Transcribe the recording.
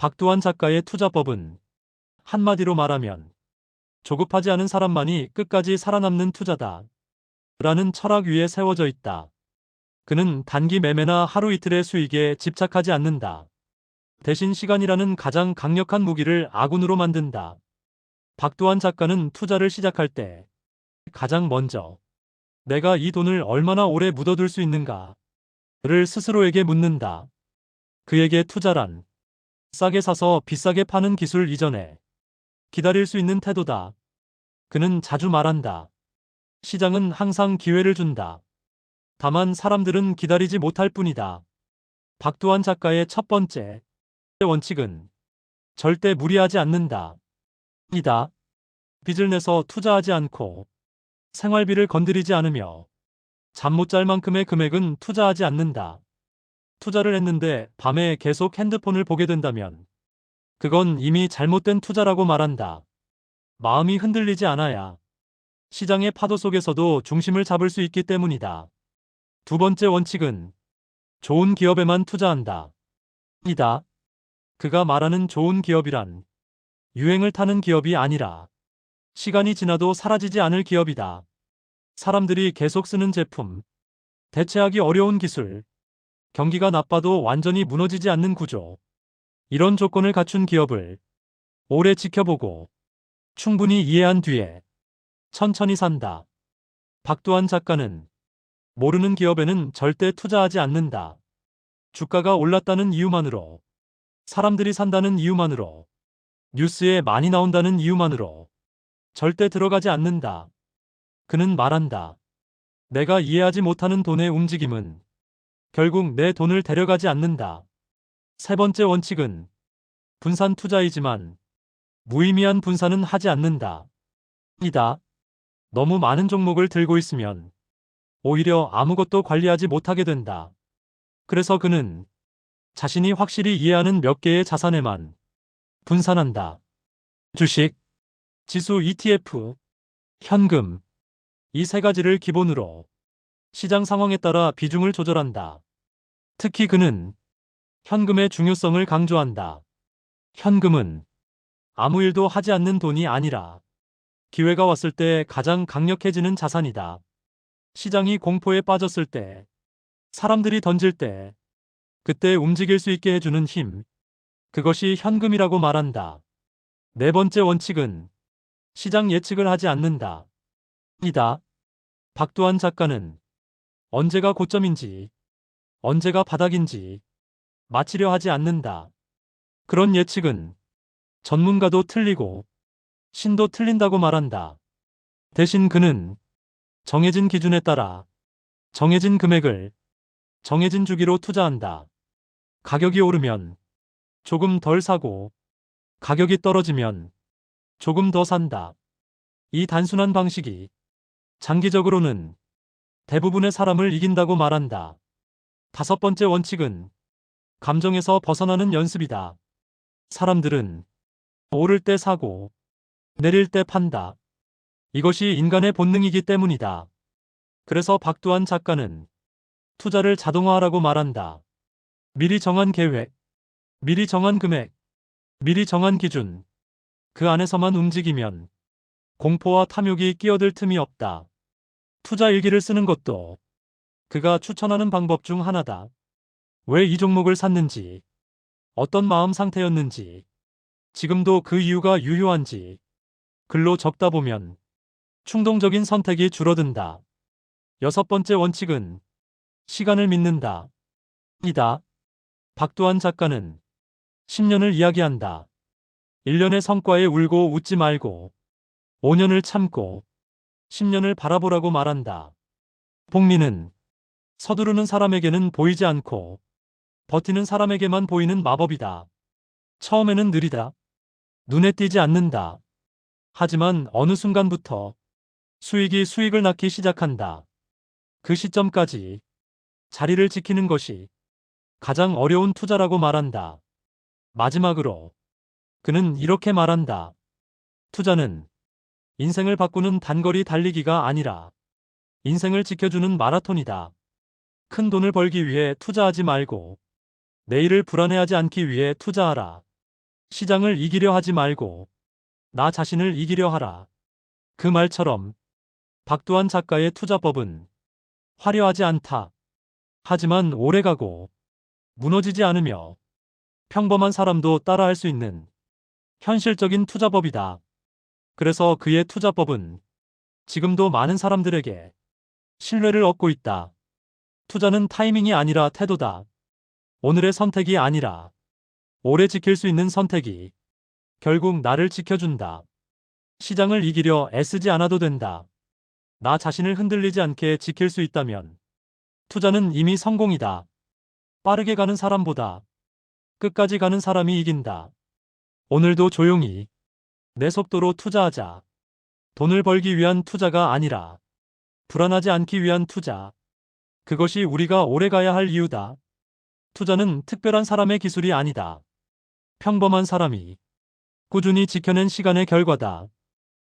박두환 작가의 투자법은 한마디로 말하면 조급하지 않은 사람만이 끝까지 살아남는 투자다. 라는 철학 위에 세워져 있다. 그는 단기 매매나 하루 이틀의 수익에 집착하지 않는다. 대신 시간이라는 가장 강력한 무기를 아군으로 만든다. 박두환 작가는 투자를 시작할 때 가장 먼저 내가 이 돈을 얼마나 오래 묻어둘 수 있는가를 스스로에게 묻는다. 그에게 투자란 싸게 사서 비싸게 파는 기술 이전에 기다릴 수 있는 태도다. 그는 자주 말한다. 시장은 항상 기회를 준다. 다만 사람들은 기다리지 못할 뿐이다. 박두환 작가의 첫 번째 원칙은 절대 무리하지 않는다. 이다. 빚을 내서 투자하지 않고 생활비를 건드리지 않으며 잠 못 잘 만큼의 금액은 투자하지 않는다. 투자를 했는데 밤에 계속 핸드폰을 보게 된다면 그건 이미 잘못된 투자라고 말한다. 마음이 흔들리지 않아야 시장의 파도 속에서도 중심을 잡을 수 있기 때문이다. 두 번째 원칙은 좋은 기업에만 투자한다. 이다. 그가 말하는 좋은 기업이란 유행을 타는 기업이 아니라 시간이 지나도 사라지지 않을 기업이다. 사람들이 계속 쓰는 제품, 대체하기 어려운 기술, 경기가 나빠도 완전히 무너지지 않는 구조. 이런 조건을 갖춘 기업을 오래 지켜보고 충분히 이해한 뒤에 천천히 산다. 박두환 작가는 모르는 기업에는 절대 투자하지 않는다. 주가가 올랐다는 이유만으로, 사람들이 산다는 이유만으로, 뉴스에 많이 나온다는 이유만으로 절대 들어가지 않는다. 그는 말한다. 내가 이해하지 못하는 돈의 움직임은 결국 내 돈을 데려가지 않는다. 세 번째 원칙은 분산 투자이지만 무의미한 분산은 하지 않는다. 이다. 너무 많은 종목을 들고 있으면 오히려 아무것도 관리하지 못하게 된다. 그래서 그는 자신이 확실히 이해하는 몇 개의 자산에만 분산한다. 주식, 지수 ETF, 현금. 이 세 가지를 기본으로 시장 상황에 따라 비중을 조절한다. 특히 그는 현금의 중요성을 강조한다. 현금은 아무 일도 하지 않는 돈이 아니라 기회가 왔을 때 가장 강력해지는 자산이다. 시장이 공포에 빠졌을 때, 사람들이 던질 때, 그때 움직일 수 있게 해주는 힘. 그것이 현금이라고 말한다. 네 번째 원칙은 시장 예측을 하지 않는다. 이다. 박두환 작가는 언제가 고점인지, 언제가 바닥인지 맞히려 하지 않는다. 그런 예측은 전문가도 틀리고 신도 틀린다고 말한다. 대신 그는 정해진 기준에 따라 정해진 금액을 정해진 주기로 투자한다. 가격이 오르면 조금 덜 사고 가격이 떨어지면 조금 더 산다. 이 단순한 방식이 장기적으로는 대부분의 사람을 이긴다고 말한다. 다섯 번째 원칙은 감정에서 벗어나는 연습이다. 사람들은 오를 때 사고 내릴 때 판다. 이것이 인간의 본능이기 때문이다. 그래서 박두환 작가는 투자를 자동화하라고 말한다. 미리 정한 계획, 미리 정한 금액, 미리 정한 기준. 그 안에서만 움직이면 공포와 탐욕이 끼어들 틈이 없다. 투자 일기를 쓰는 것도 그가 추천하는 방법 중 하나다. 왜 이 종목을 샀는지, 어떤 마음 상태였는지, 지금도 그 이유가 유효한지 글로 적다 보면 충동적인 선택이 줄어든다. 여섯 번째 원칙은 시간을 믿는다. 이다. 박두환 작가는 10년을 이야기한다. 1년의 성과에 울고 웃지 말고 5년을 참고 10년을 바라보라고 말한다. 복리는 서두르는 사람에게는 보이지 않고 버티는 사람에게만 보이는 마법이다. 처음에는 느리다. 눈에 띄지 않는다. 하지만 어느 순간부터 수익이 수익을 낳기 시작한다. 그 시점까지 자리를 지키는 것이 가장 어려운 투자라고 말한다. 마지막으로 그는 이렇게 말한다. 투자는 인생을 바꾸는 단거리 달리기가 아니라 인생을 지켜주는 마라톤이다. 큰 돈을 벌기 위해 투자하지 말고 내일을 불안해하지 않기 위해 투자하라. 시장을 이기려 하지 말고 나 자신을 이기려 하라. 그 말처럼 박두한 작가의 투자법은 화려하지 않다. 하지만 오래가고 무너지지 않으며 평범한 사람도 따라할 수 있는 현실적인 투자법이다. 그래서 그의 투자법은 지금도 많은 사람들에게 신뢰를 얻고 있다. 투자는 타이밍이 아니라 태도다. 오늘의 선택이 아니라 오래 지킬 수 있는 선택이 결국 나를 지켜준다. 시장을 이기려 애쓰지 않아도 된다. 나 자신을 흔들리지 않게 지킬 수 있다면 투자는 이미 성공이다. 빠르게 가는 사람보다 끝까지 가는 사람이 이긴다. 오늘도 조용히 내 속도로 투자하자. 돈을 벌기 위한 투자가 아니라 불안하지 않기 위한 투자. 그것이 우리가 오래 가야 할 이유다. 투자는 특별한 사람의 기술이 아니다. 평범한 사람이 꾸준히 지켜낸 시간의 결과다.